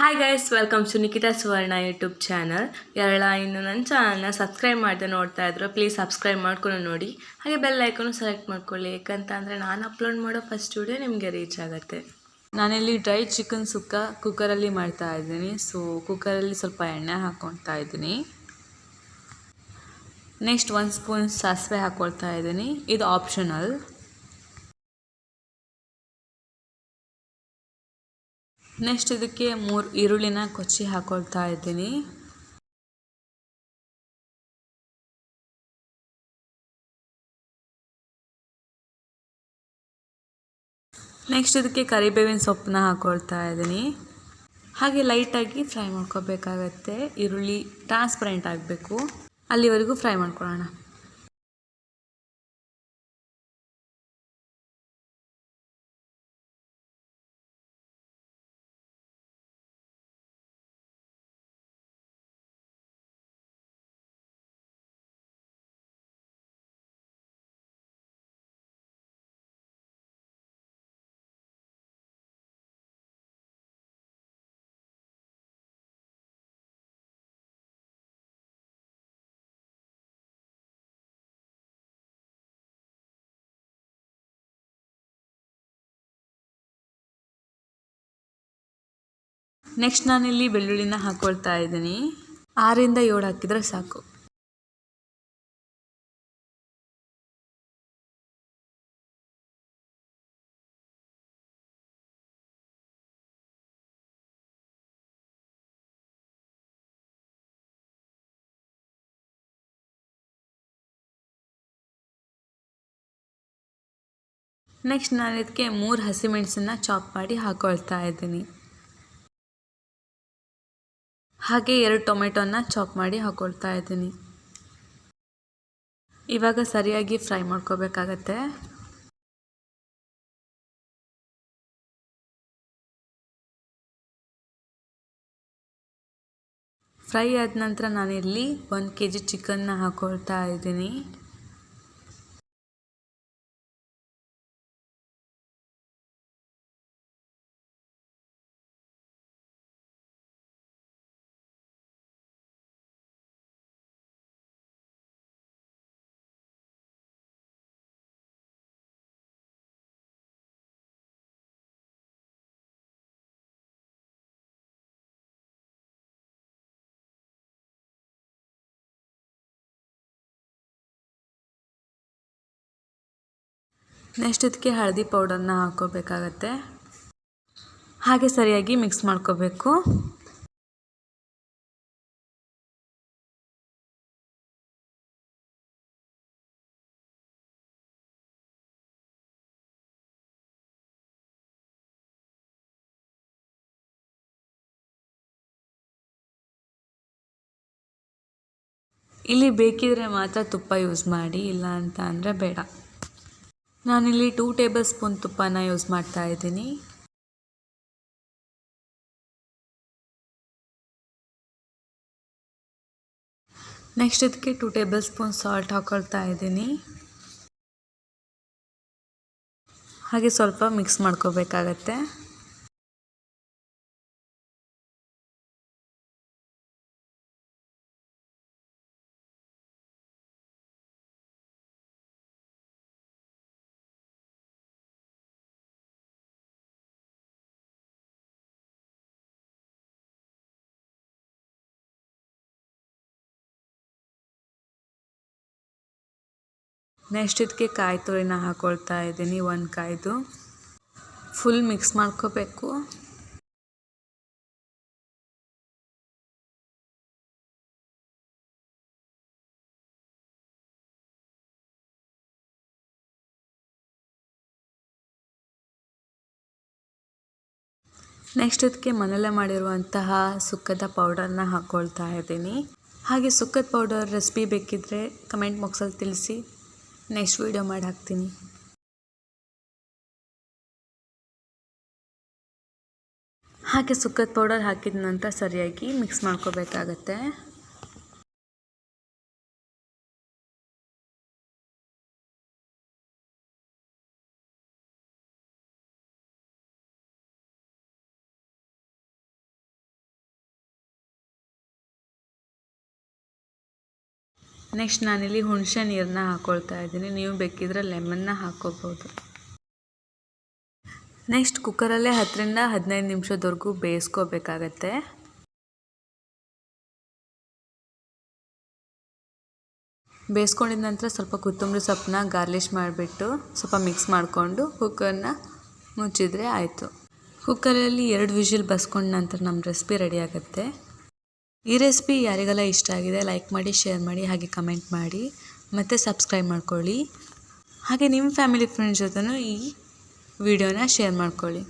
Hi guys welcome to Nikhita Suvarna YouTube channel ಎಲ್ಲ ಇನ್ನು ನನ್ನ ಚಾನಲ್ನ ಸಬ್ಸ್ಕ್ರೈಬ್ ಮಾಡಿದೆ ನೋಡ್ತಾ ಇದ್ರು ಪ್ಲೀಸ್ ಸಬ್ಸ್ಕ್ರೈಬ್ ಮಾಡ್ಕೊಂಡು ನೋಡಿ. ಹಾಗೆ ಬೆಲ್ ಐಕನು ಸೆಲೆಕ್ಟ್ ಮಾಡ್ಕೊಳ್ಳಿ. ಯಾಕಂತ ಅಂದರೆ ನಾನು ಅಪ್ಲೋಡ್ ಮಾಡೋ ಫಸ್ಟ್ ವಿಡಿಯೋ ನಿಮಗೆ ರೀಚ್ ಆಗುತ್ತೆ. ನಾನಿಲ್ಲಿ ಡ್ರೈ ಚಿಕನ್ ಸುಕ್ಕ ಕುಕ್ಕರಲ್ಲಿ ಮಾಡ್ತಾ ಇದ್ದೀನಿ. ಸೊ ಕುಕ್ಕರಲ್ಲಿ ಸ್ವಲ್ಪ ಎಣ್ಣೆ ಹಾಕ್ಕೊಳ್ತಾ ಇದ್ದೀನಿ. ನೆಕ್ಸ್ಟ್ ಒಂದು ಸ್ಪೂನ್ ಸಾಸಿವೆ ಹಾಕ್ಕೊಳ್ತಾ ಇದ್ದೀನಿ. ಇದು ಆಪ್ಷನಲ್ ನೆಕ್ಸ್ಟ್ ಇದಕ್ಕೆ ಮೂರು ಈರುಳ್ಳಿನ ಕೊಚ್ಚಿ ಹಾಕೊಳ್ತಾ ಇದ್ದೀನಿ. ನೆಕ್ಸ್ಟ್ ಇದಕ್ಕೆ ಕರಿಬೇವಿನ ಸೊಪ್ಪನ್ನ ಹಾಕೊಳ್ತಾ ಇದ್ದೀನಿ. ಹಾಗೆ ಲೈಟಾಗಿ ಫ್ರೈ ಮಾಡ್ಕೋಬೇಕಾಗತ್ತೆ. ಈರುಳ್ಳಿ ಟ್ರಾನ್ಸ್ಪರೆಂಟ್ ಆಗಬೇಕು. ಅಲ್ಲಿವರೆಗೂ ಫ್ರೈ ಮಾಡ್ಕೊಳ್ಳೋಣ. ನೆಕ್ಸ್ಟ್ ನಾನಿಲ್ಲಿ ಬೆಳ್ಳುಳ್ಳಿನ ಹಾಕೊಳ್ತಾ ಇದ್ದೀನಿ. ಆರಿಂದ ಏಳು ಹಾಕಿದರೆ ಸಾಕು. ನೆಕ್ಸ್ಟ್ ನಾನು ಇದಕ್ಕೆ ಮೂರು ಹಸಿಮೆಣಸನ್ನ ಚಾಪ್ ಮಾಡಿ ಹಾಕೊಳ್ತಾ ಇದ್ದೀನಿ. ಹಾಗೆ ಎರಡು ಟೊಮೆಟೊನ ಚಾಪ್ ಮಾಡಿ ಹಾಕೊಳ್ತಾ ಇದ್ದೀನಿ. ಇವಾಗ ಸರಿಯಾಗಿ ಫ್ರೈ ಮಾಡ್ಕೋಬೇಕಾಗತ್ತೆ. ಫ್ರೈ ಆದ ನಂತರ ನಾನಿಲ್ಲಿ ಒಂದು ಕೆ ಜಿ ಚಿಕನ್ನ ಹಾಕೊಳ್ತಾ ಇದ್ದೀನಿ. ನೆಕ್ಸ್ಟ್ ಇದಕ್ಕೆ ಹಳದಿ ಪೌಡರ್ನ ಹಾಕ್ಕೋಬೇಕಾಗತ್ತೆ. ಹಾಗೆ ಸರಿಯಾಗಿ ಮಿಕ್ಸ್ ಮಾಡ್ಕೋಬೇಕು. ಇಲ್ಲಿ ಬೇಕಿದ್ರೆ ಮಾತ್ರ ತುಪ್ಪ ಯೂಸ್ ಮಾಡಿ ಇಲ್ಲ ಅಂತ ಅಂದರೆ ಬೇಡ. ನಾನಿಲ್ಲಿ ಟೂ ಟೇಬಲ್ ಸ್ಪೂನ್ ತುಪ್ಪನ ಯೂಸ್ ಮಾಡ್ತಾ ಇದ್ದೀನಿ. ನೆಕ್ಸ್ಟ್ ಇದಕ್ಕೆ ಟೂ ಟೇಬಲ್ ಸ್ಪೂನ್ ಸಾಲ್ಟ್ ಹಾಕೊಳ್ತಾ ಇದ್ದೀನಿ. ಹಾಗೆ ಸ್ವಲ್ಪ ಮಿಕ್ಸ್ ಮಾಡ್ಕೋಬೇಕಾಗತ್ತೆ. ನೆಕ್ಸ್ಟ್ ಇದಕ್ಕೆ ಕಾಯಿ ತುರಿನ ಹಾಕೊಳ್ತಾ ಇದ್ದೀನಿ, ಒಂದು ಕಾಯ್ದು. ಫುಲ್ ಮಿಕ್ಸ್ ಮಾಡ್ಕೋಬೇಕು. ನೆಕ್ಸ್ಟ್ ಇದಕ್ಕೆ ಮನೆಯಲ್ಲೇ ಮಾಡಿರುವಂತಹ ಸುಕ್ಕದ ಪೌಡರ್ನ ಹಾಕ್ಕೊಳ್ತಾ ಇದ್ದೀನಿ. ಹಾಗೆ ಸುಕ್ಕದ ಪೌಡರ್ ರೆಸಿಪಿ ಬೇಕಿದ್ದರೆ ಕಮೆಂಟ್ ಬಾಕ್ಸಲ್ಲಿ ತಿಳಿಸಿ. ನೆಕ್ಸ್ಟ್ ವೀಡಿಯೋ ಮಾಡಿ ಹಾಕ್ತೀನಿ. ಹಾಗೆ ಸುಕ್ಕದ ಪೌಡರ್ ಹಾಕಿದ ನಂತರ ಸರಿಯಾಗಿ ಮಿಕ್ಸ್ ಮಾಡ್ಕೋಬೇಕಾಗತ್ತೆ. ನೆಕ್ಸ್ಟ್ ನಾನಿಲ್ಲಿ ಹುಣಸೆ ನೀರನ್ನ ಹಾಕ್ಕೊಳ್ತಾ ಇದ್ದೀನಿ. ನೀವು ಬೇಕಿದ್ರೆ ಲೆಮನ್ನ ಹಾಕ್ಕೋಬೋದು ನೆಕ್ಸ್ಟ್ ಕುಕ್ಕರಲ್ಲೇ ಹತ್ತರಿಂದ ಹದಿನೈದು ನಿಮಿಷದವರೆಗೂ ಬೇಯಿಸ್ಕೋಬೇಕಾಗತ್ತೆ. ಬೇಯಿಸ್ಕೊಂಡಿದ ನಂತರ ಸ್ವಲ್ಪ ಕೊತ್ತಂಬರಿ ಸೊಪ್ಪನ್ನ ಗಾರ್ಲಿಷ್ ಮಾಡಿಬಿಟ್ಟು ಸ್ವಲ್ಪ ಮಿಕ್ಸ್ ಮಾಡಿಕೊಂಡು ಕುಕ್ಕರ್ನ ಮುಚ್ಚಿದರೆ ಆಯಿತು. ಕುಕ್ಕರಲ್ಲಿ ಎರಡು ವಿಷಲ್ ಬಸ್ಕೊಂಡ ನಂತರ ನಮ್ಮ ರೆಸಿಪಿ ರೆಡಿ ಆಗುತ್ತೆ. ಈ ರೆಸಿಪಿ ಯಾರಿಗೆಲ್ಲ ಇಷ್ಟ ಆಗಿದೆ ಲೈಕ್ ಮಾಡಿ, ಶೇರ್ ಮಾಡಿ, ಹಾಗೆ ಕಮೆಂಟ್ ಮಾಡಿ. ಮತ್ತು ಸಬ್ಸ್ಕ್ರೈಬ್ ಮಾಡ್ಕೊಳ್ಳಿ. ಹಾಗೆ ನಿಮ್ಮ ಫ್ಯಾಮಿಲಿ ಫ್ರೆಂಡ್ಸ್ ಜೊತೆನೂ ಈ ವಿಡಿಯೋನ ಶೇರ್ ಮಾಡ್ಕೊಳ್ಳಿ.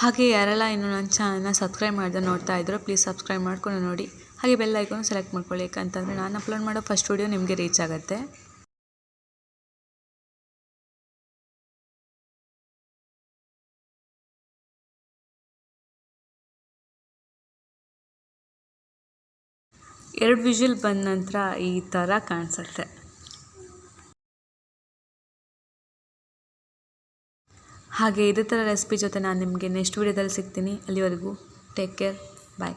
ಹಾಗೆ ಯಾರೆಲ್ಲ ಇನ್ನು ನನ್ನ ಚಾನಲ್ನ ಸಬ್ಸ್ಕ್ರೈಬ್ ಮಾಡಿದ್ರೆ ನೋಡ್ತಾ ಇದ್ರು ಪ್ಲೀಸ್ ಸಬ್ಸ್ಕ್ರೈಬ್ ಮಾಡ್ಕೊಂಡು ನೋಡಿ. ಹಾಗೆ ಬೆಲ್ ಐಕಾನ್ ಸೆಲೆಕ್ಟ್ ಮಾಡ್ಕೊಳ್ಳಿ. ಯಾಕಂತಂದರೆ ನಾನು ಅಪ್ಲೋಡ್ ಮಾಡೋ ಫಸ್ಟ್ ವಿಡಿಯೋ ನಿಮಗೆ ರೀಚ್ ಆಗುತ್ತೆ. ಎರಡು ವಿಷಿಲ್ ಬಂದ ನಂತರ ಈ ಥರ ಕಾಣಿಸುತ್ತೆ. ಹಾಗೆ ಇದೇ ಥರ ರೆಸಿಪಿ ಜೊತೆ ನಾನು ನಿಮಗೆ ನೆಕ್ಸ್ಟ್ ವೀಡಿಯೋದಲ್ಲಿ ಸಿಗ್ತೀನಿ. ಅಲ್ಲಿವರೆಗೂ ಟೇಕ್ ಕೇರ್ ಬಾಯ್